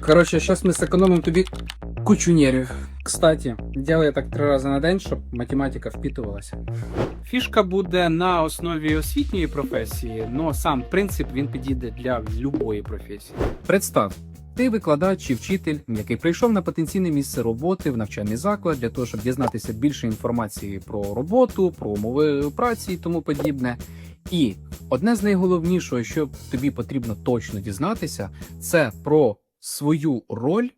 Коротше, зараз ми зекономимо тобі кучу нервів. Кстати, делай так три рази на день, щоб математика впитувалася. Фішка буде на основі освітньої професії, але сам принцип він підійде для будь-якої професії. Представ, ти викладач чи вчитель, який прийшов на потенційне місце роботи в навчальний заклад для того, щоб дізнатися більше інформації про роботу, про умови праці і тому подібне. І одне з найголовнішого, що тобі потрібно точно дізнатися, це про свою роль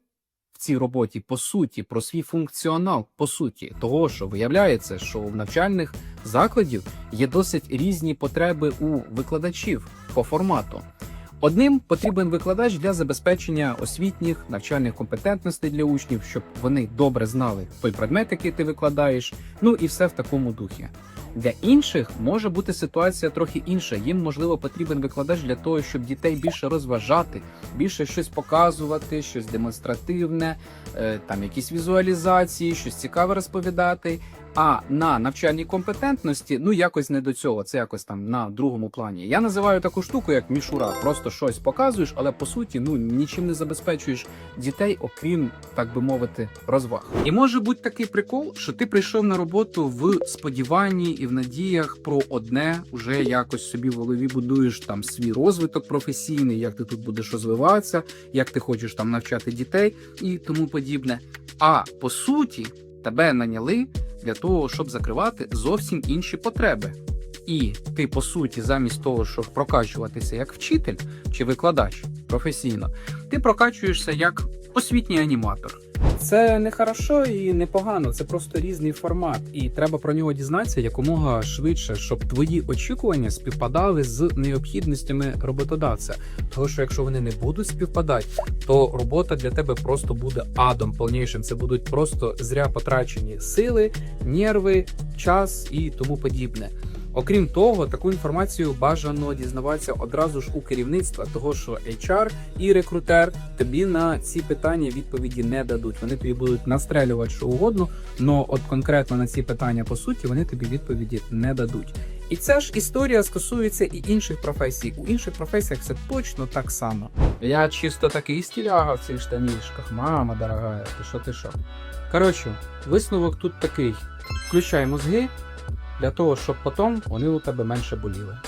в цій роботі, по суті, про свій функціонал, по суті, того, що виявляється, що в навчальних закладів є досить різні потреби у викладачів по формату. Одним потрібен викладач для забезпечення освітніх навчальних компетентностей для учнів, щоб вони добре знали той предмет, який ти викладаєш, ну і все в такому духі. Для інших може бути ситуація трохи інша. Їм можливо потрібен викладач для того, щоб дітей більше розважати, більше щось показувати, щось демонстративне, е, там якісь візуалізації, щось цікаве розповідати. А на навчальній компетентності, ну якось не до цього, це якось там на другому плані. Я називаю таку штуку як мішура. Просто щось показуєш, але по суті, ну нічим не забезпечуєш дітей, окрім так би мовити, розваг. І може бути такий прикол, що ти прийшов на роботу в сподіванні і в надіях про одне, уже якось собі в голові будуєш там свій розвиток професійний, як ти тут будеш розвиватися, як ти хочеш там навчати дітей і тому подібне. А по суті, тебе наняли для того, щоб закривати зовсім інші потреби. І ти, по суті, замість того, щоб прокачуватися як вчитель чи викладач професійно, ти прокачуєшся як освітній аніматор. Це не хорошо і не погано, це просто різний формат, і треба про нього дізнатися якомога швидше, щоб твої очікування співпадали з необхідностями роботодавця. Тому що якщо вони не будуть співпадати, то робота для тебе просто буде адом повнішим. Це будуть просто зря потрачені сили, нерви, час і тому подібне. Окрім того, таку інформацію бажано дізнаватися одразу ж у керівництва, того що HR і рекрутер тобі на ці питання відповіді не дадуть. Вони тобі будуть настрелювати що угодно, але от конкретно на ці питання по суті вони тобі відповіді не дадуть. І ця ж історія стосується і інших професій. У інших професіях це точно так само. Я чисто такий стіляга в цих штанішках. Мама дорогая, ти що ти що? Коротше, висновок тут такий: включай мозги для того, щоб потім вони у тебе менше боліли.